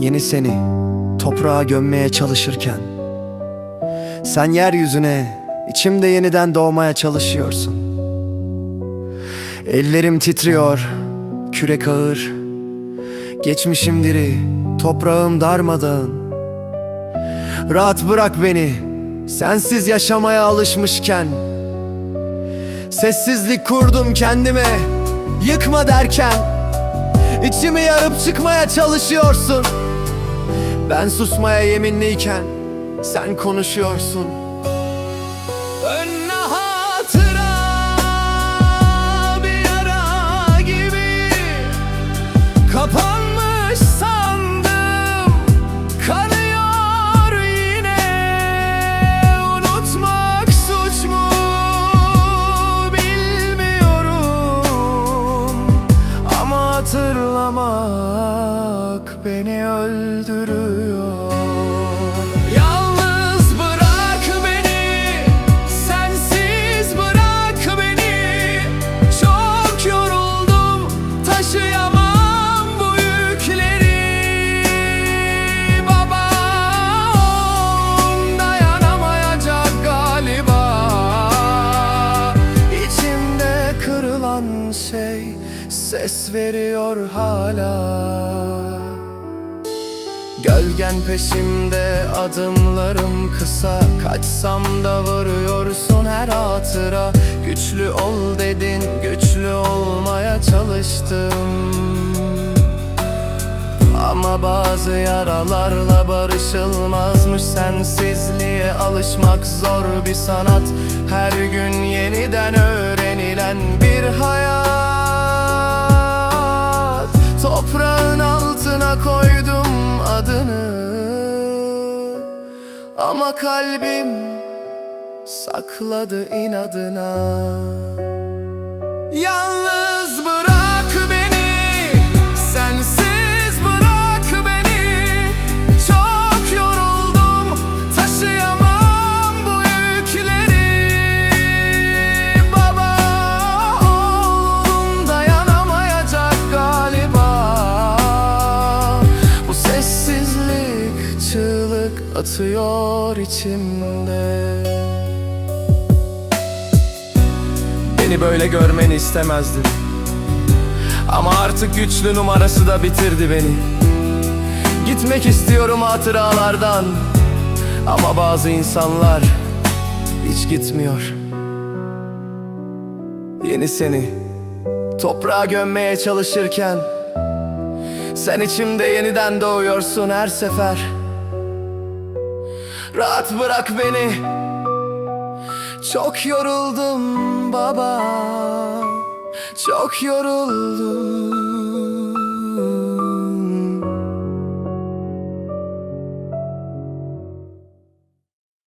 Yeni seni toprağa gömmeye çalışırken Sen yeryüzüne içimde yeniden doğmaya çalışıyorsun. Ellerim titriyor, kürek ağır. Geçmişim diri, toprağım darmadağın. Rahat bırak beni, sensiz yaşamaya alışmışken. Sessizlik kurdum kendime, yıkma derken İçimi yarıp çıkmaya çalışıyorsun. Ben susmaya yeminliyken Sen konuşuyorsun hatırlamak beni öldürüyor kırılan şey Ses veriyor hala. Gölgen peşimde adımlarım kısa. Kaçsam da varıyorsun her hatıra. Güçlü ol dedin güçlü olmaya çalıştım. Ama bazı yaralarla barışılmazmış. Sensizliğe alışmak zor bir sanat. Her gün yeniden Toprağın altına koydum adını. Ama kalbim sakladı inadına. Yalnız çığlık atıyor içimde. Beni böyle görmeni istemezdim. Ama artık güçlü numarası da bitirdi beni. Gitmek istiyorum hatıralardan. Ama bazı insanlar hiç gitmiyor. Yeni seni toprağa gömmeye çalışırken Sen içimde yeniden doğuyorsun her sefer Rahat bırak beni. Çok yoruldum baba. Çok yoruldum